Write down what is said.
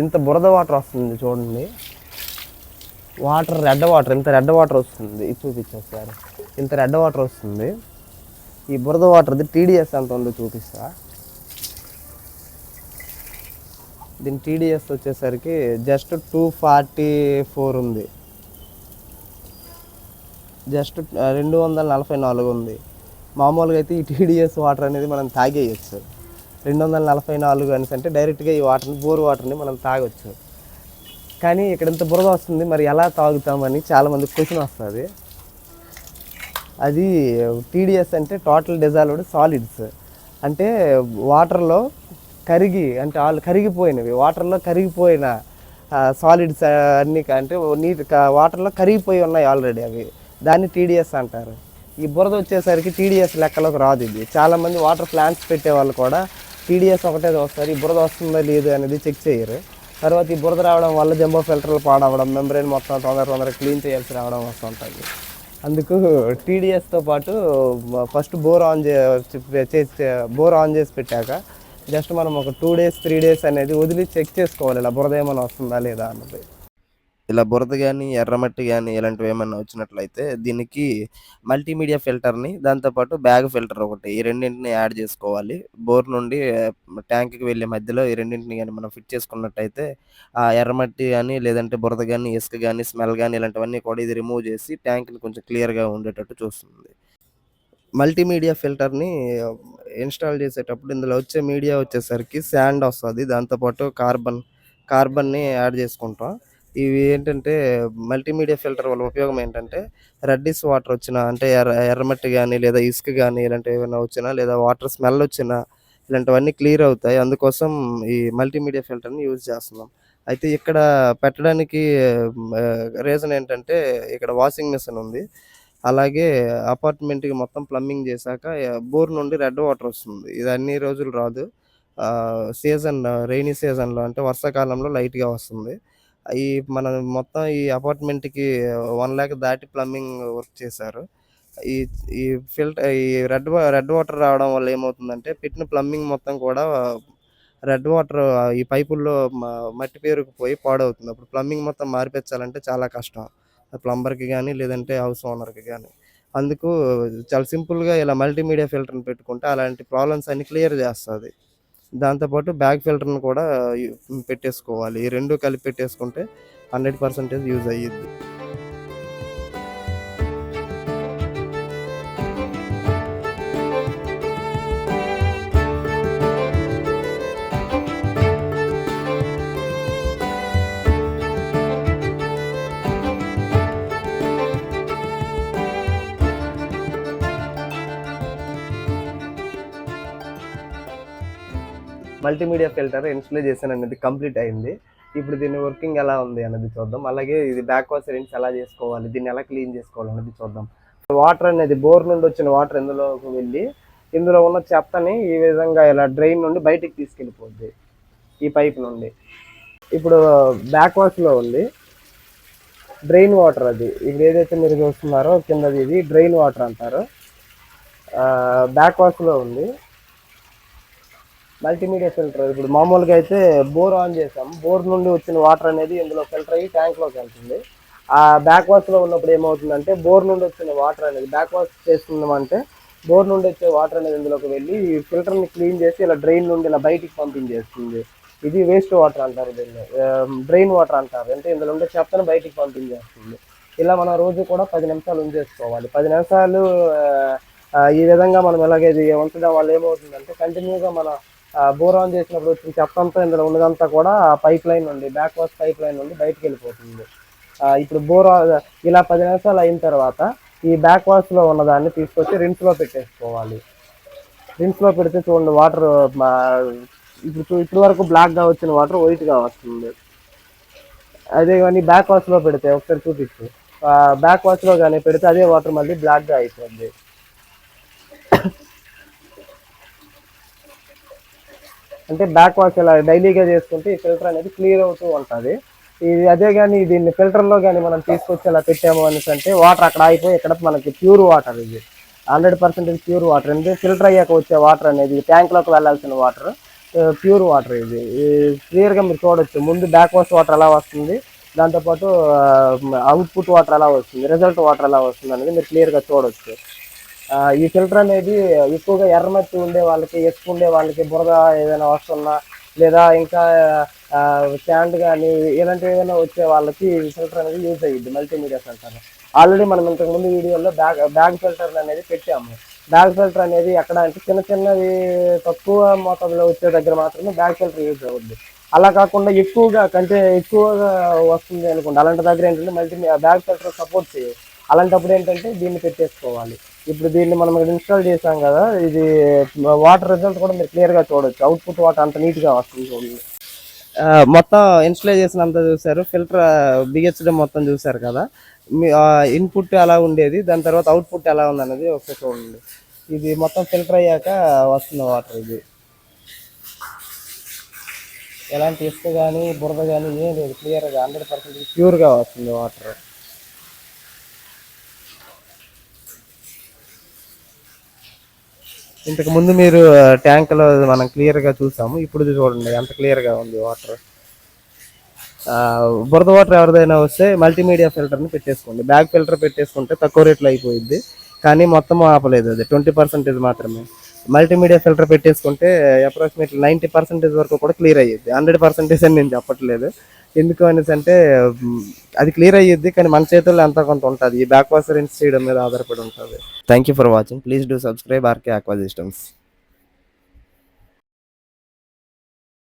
ఇంత బురద వాటర్ వస్తుంది చూడండి. వాటర్ రెడ్ వాటర్ ఇంత రెడ్ వాటర్ వస్తుంది. ఇది చూపించేస్తారు? ఇంత రెడ్ వాటర్ వస్తుంది. ఈ బురద వాటర్ది టీడీఎస్ ఎంత ఉందో చూపిస్తా. దీని టీడీఎస్ వచ్చేసరికి జస్ట్ టూ ఫార్టీ ఫోర్ ఉంది. జస్ట్ రెండు వందల నలభై నాలుగు ఉంది. మామూలుగా అయితే ఈ టీడీఎస్ వాటర్ అనేది మనం తాగేయచ్చు. రెండు వందల నలభై నాలుగు అనేసి అంటే డైరెక్ట్గా ఈ వాటర్ని బోర్ వాటర్ని మనం తాగొచ్చు. కానీ ఇక్కడ ఇంత బురద వస్తుంది మరి ఎలా తాగుతామని చాలామంది క్వశ్చన్ వస్తుంది. అది టీడీఎస్ అంటే టోటల్ డిజాల్వ్డ్ సాలిడ్స్. అంటే వాటర్లో కరిగి అంటే వాళ్ళు కరిగిపోయినవి వాటర్లో కరిగిపోయిన సాలిడ్స్ అన్నీ అంటే నీటి వాటర్లో కరిగిపోయి ఉన్నాయి ఆల్రెడీ అవి. దాన్ని టీడీఎస్ అంటారు. ఈ బురద వచ్చేసరికి టీడీఎస్ లెక్కలోకి రాదు ఇది. చాలామంది వాటర్ ప్లాంట్స్ పెట్టే వాళ్ళు కూడా టీడీఎస్ ఒకటే చూస్తారు ఈ బురద వస్తుందా లేదు అనేది చెక్ చేయరు. తర్వాత ఈ బురద రావడం వల్ల జంబో ఫిల్టర్లు పాడవడం మెంబ్రెయిన్ మొత్తం తొందర తొందర క్లీన్ చేయాల్సి రావడం వస్తుంటుంది. అందుకు టీడీఎస్తో పాటు ఫస్ట్ బోర్ ఆన్ చే బోర్ ఆన్ చేసి పెట్టాక జస్ట్ మనం ఒక టూ డేస్ త్రీ డేస్ అనేది వదిలి చెక్ చేసుకోవాలి. ఇలా బురద ఏమైనా వస్తుందా లేదా అన్నది. ఇలా బురద కానీ ఎర్రమట్టి కానీ ఇలాంటివి ఏమైనా వచ్చినట్లయితే దీనికి మల్టీమీడియా ఫిల్టర్ని దాంతోపాటు బ్యాగ్ ఫిల్టర్ ఒకటి ఈ రెండింటిని యాడ్ చేసుకోవాలి. బోర్ నుండి ట్యాంక్కి వెళ్ళే మధ్యలో ఈ రెండింటిని కానీ మనం ఫిట్ చేసుకున్నట్టయితే ఆ ఎర్రమట్టి కానీ లేదంటే బురద కానీ ఇసుక కానీ స్మెల్ కానీ ఇలాంటివన్నీ కూడా ఇది రిమూవ్ చేసి ట్యాంక్ని కొంచెం క్లియర్గా ఉండేటట్టు చూస్తుంది. మల్టీమీడియా ఫిల్టర్ని ఇన్స్టాల్ చేసేటప్పుడు ఇందులో వచ్చే మీడియా వచ్చేసరికి శాండ్ వస్తుంది. దాంతోపాటు కార్బన్ కార్బన్ని యాడ్ చేసుకుంటాం. ఇవి ఏంటంటే మల్టీమీడియా ఫిల్టర్ వల్ల ఉపయోగం ఏంటంటే రెడ్డిస్ వాటర్ వచ్చినా అంటే ఎర్ర ఎర్రమట్టి కానీ లేదా ఇసుక కానీ ఇలాంటివి ఏమైనా వచ్చినా లేదా వాటర్ స్మెల్ వచ్చినా ఇలాంటివన్నీ క్లియర్ అవుతాయి. అందుకోసం ఈ మల్టీమీడియా ఫిల్టర్ని యూజ్ చేస్తున్నాం. అయితే ఇక్కడ పెట్టడానికి రీజన్ ఏంటంటే ఇక్కడ వాషింగ్ మిషన్ ఉంది. అలాగే అపార్ట్మెంట్కి మొత్తం ప్లంబింగ్ చేశాక బోర్ నుండి రెడ్ వాటర్ వస్తుంది. ఇది అన్ని రోజులు రాదు. సీజన్ రైనీ సీజన్లో అంటే వర్షాకాలంలో లైట్గా వస్తుంది. ఈ మన మొత్తం ఈ అపార్ట్మెంట్కి వన్ ల్యాక్ దాటి ప్లంబింగ్ వర్క్ చేశారు. ఈ ఈ ఫిల్టర్ ఈ రెడ్ రెడ్ వాటర్ రావడం వల్ల ఏమవుతుందంటే పెట్టిన ప్లంబింగ్ మొత్తం కూడా రెడ్ వాటర్ ఈ పైపుల్లో మట్టి పేరుకుపోయి పాడవుతుంది. అప్పుడు ప్లంబింగ్ మొత్తం మార్పించాలంటే చాలా కష్టం. ప్లంబర్కి కానీ లేదంటే హౌస్ ఓనర్కి కానీ అందుకు చాలా సింపుల్గా ఇలా మల్టీమీడియా ఫిల్టర్ని పెట్టుకుంటే అలాంటి ప్రాబ్లమ్స్ అన్ని క్లియర్ చేస్తుంది. దాంతోపాటు బ్యాక్ ఫిల్టర్ని కూడా పెట్టేసుకోవాలి. ఈ రెండు కలిపి పెట్టేసుకుంటే హండ్రెడ్ పర్సెంటేజ్ యూజ్ అయ్యిద్ది. మల్టీమీడియా ఫిల్టర్ ఇన్స్టలేషన్ అనేది కంప్లీట్ అయింది. ఇప్పుడు దీని వర్కింగ్ ఎలా ఉంది అనేది చూద్దాం. అలాగే ఇది బ్యాక్ వాష్ రింగ్స్ ఎలా చేసుకోవాలి దీన్ని ఎలా క్లీన్ చేసుకోవాలి అనేది చూద్దాం. వాటర్ అనేది బోర్ నుండి వచ్చిన వాటర్ ఇందులోకి వెళ్ళి ఇందులో ఉన్న చెత్తని ఈ విధంగా ఇలా డ్రైన్ నుండి బయటికి తీసుకెళ్ళిపోద్ది ఈ పైప్ నుండి. ఇప్పుడు బ్యాక్ వాష్లో ఉంది. డ్రైన్ వాటర్ అది. ఇప్పుడు ఏదైతే మీరు చూస్తున్నారో కిందది ఇది డ్రైన్ వాటర్ అంటారు. బ్యాక్ వాష్లో ఉంది. మల్టీమీడియా ఫిల్టర్ ఇప్పుడు మామూలుగా అయితే బోర్ ఆన్ చేసాం. బోర్ నుండి వచ్చిన వాటర్ అనేది ఇందులో ఫిల్టర్ అయ్యి ట్యాంక్లోకి వెళ్తుంది. ఆ బ్యాక్ వాష్లో ఉన్నప్పుడు ఏమవుతుందంటే బోర్ నుండి వచ్చిన వాటర్ అనేది బ్యాక్ వాష్ చేస్తున్నామంటే బోర్ నుండి వచ్చే వాటర్ అనేది ఇందులోకి వెళ్ళి ఈ ఫిల్టర్ని క్లీన్ చేసి ఇలా డ్రైన్ నుండి ఇలా బయటికి పంపించేస్తుంది. ఇది వేస్ట్ వాటర్ అంటారు దీన్ని. డ్రైన్ వాటర్ అంటారు. అంటే ఇందులో ఉండే చెత్తను బయటికి పంపించేస్తుంది. ఇలా మనం రోజు కూడా పది నిమిషాలు ఉంచేసుకోవాలి. పది నిమిషాలు ఈ విధంగా మనం ఎలాగైతే ఉంచడం వల్ల ఏమవుతుందంటే కంటిన్యూగా మన బోర్ ఆన్ చేసినప్పుడు వచ్చిన చెత్త అంతా ఇందులో ఉన్నదంతా కూడా పైప్ లైన్ నుండి బ్యాక్ వాష్ పైప్ లైన్ నుండి బయటకు వెళ్ళిపోతుంది. ఇప్పుడు బోర్ ఇలా పది నిమిషాలు అయిన తర్వాత ఈ బ్యాక్ వాష్లో ఉన్నదాన్ని ఉన్న దాన్ని తీసుకొచ్చి రిన్స్లో పెట్టేసుకోవాలి రిన్స్లో పెడితే చూడండి వాటర్ ఇప్పుడు చూ- ఇప్పుడు వరకు బ్లాక్గా వచ్చిన వాటర్ వైట్గా వస్తుంది. అదే కానీ బ్యాక్ వాష్లో పెడితే ఒకసారి చూపించు బ్యాక్ వాష్లో కానీ పెడితే అదే వాటర్ మళ్ళీ బ్లాక్గా అయిపోతుంది అయిపోద్ది. అంటే బ్యాక్ వాష్ ఇలా డైలీగా చేసుకుంటే ఈ ఫిల్టర్ అనేది క్లియర్ అవుతూ ఉంటుంది. ఇది అదే కానీ దీన్ని ఫిల్టర్లో కానీ మనం తీసుకొచ్చి ఇలా పెట్టాము అనేసి అంటే వాటర్ అక్కడ ఆగిపోయి ఇక్కడ మనకి ప్యూర్ వాటర్ ఇది. హండ్రెడ్ పర్సెంటేజ్ ప్యూర్ వాటర్ అంటే ఫిల్టర్ అయ్యాక వచ్చే వాటర్ అనేది ట్యాంక్లోకి వెళ్ళాల్సిన వాటర్ ప్యూర్ వాటర్ ఇది. క్లియర్గా మీరు చూడొచ్చు. ముందు బ్యాక్ వాష్ వాటర్ ఎలా వస్తుంది దాంతోపాటు అవుట్పుట్ వాటర్ ఎలా వస్తుంది రిజల్ట్ వాటర్ ఎలా వస్తుంది అనేది మీరు క్లియర్గా చూడొచ్చు. ఈ ఫిల్టర్ అనేది ఎక్కువగా ఎర్రమట్టి ఉండే వాళ్ళకి ఎక్కువ ఉండే వాళ్ళకి బురద ఏదైనా వస్తున్నా లేదా ఇంకా స్టాండ్ కానీ ఇలాంటివి ఏదైనా వచ్చే వాళ్ళకి ఈ ఫిల్టర్ అనేది యూజ్ అయ్యింది మల్టీమీడియా ఫిల్టర్. ఆల్రెడీ మనం ఇంతకు ముందు వీడియోలో బ్యాగ్ బ్యాగ్ ఫిల్టర్ అనేది పెట్టాము. బ్యాగ్ ఫిల్టర్ అనేది ఎక్కడ అంటే చిన్న చిన్నవి తక్కువ మోతాదులో వచ్చే దగ్గర మాత్రమే బ్యాగ్ ఫిల్టర్ యూజ్ అవుద్ది. అలా కాకుండా ఎక్కువగా కంటే ఎక్కువగా వస్తుంది అనుకోండి అలాంటి దగ్గర ఏంటంటే మల్టీ బ్యాగ్ ఫిల్టర్ సపోర్ట్ చేయవు. అలాంటప్పుడు ఏంటంటే దీన్ని పెట్టేసుకోవాలి. ఇప్పుడు దీన్ని మనం ఇన్స్టాల్ చేసాం కదా ఇది వాటర్ రిజల్ట్ కూడా మీరు క్లియర్గా చూడొచ్చు. అవుట్పుట్ వాటర్ అంత నీట్గా వస్తుంది చూడండి. మొత్తం ఇన్స్టాల్ చేసినంత చూసారు ఫిల్టర్ బిహెచ్డి మొత్తం చూసారు కదా. మీ ఇన్పుట్ ఎలా ఉండేది? దాని తర్వాత అవుట్పుట్ ఎలా ఉంది అనేది ఒకసారి చూడండి. ఇది మొత్తం ఫిల్టర్ అయ్యాక వస్తుంది వాటర్ ఇది. ఎలాంటి ఇసుక కానీ బురద కానీ ఏం లేదు. క్లియర్గా హండ్రెడ్ పర్సెంట్ ప్యూర్గా వస్తుంది వాటర్ ఇంతకు ముందు మీరు ట్యాంకులో మనం క్లియర్గా చూసాము. ఇప్పుడు చూడండి ఎంత క్లియర్గా ఉంది వాటర్ బురద వాటర్ ఎవరిదైనా వస్తే మల్టీమీడియా ఫిల్టర్ని పెట్టేసుకోండి. బ్యాగ్ ఫిల్టర్ పెట్టేసుకుంటే తక్కువ రేట్లో అయిపోయింది కానీ మొత్తం ఆపలేదు అది. ట్వంటీ పర్సెంటేజ్ మాత్రమే. మల్టీమీడియా ఫిల్టర్ పెట్టేసుకుంటే అప్రాక్సిమేట్లీ నైంటీ పర్సెంటేజ్ వరకు కూడా క్లియర్ అయ్యింది హండ్రెడ్ పర్సెంటేజ్ అని నేను చెప్పట్లేదు. ఎందుకు అనేసి అంటే అది క్లియర్ అయ్యిద్ది కానీ మన చేతుల్లో ఎంత కొంత ఉంటుంది. ఈ బ్యాక్ వాషర్ చేయడం మీద ఆధారపడి ఉంటుంది. Thank you for watching please do subscribe RK Aqua Systems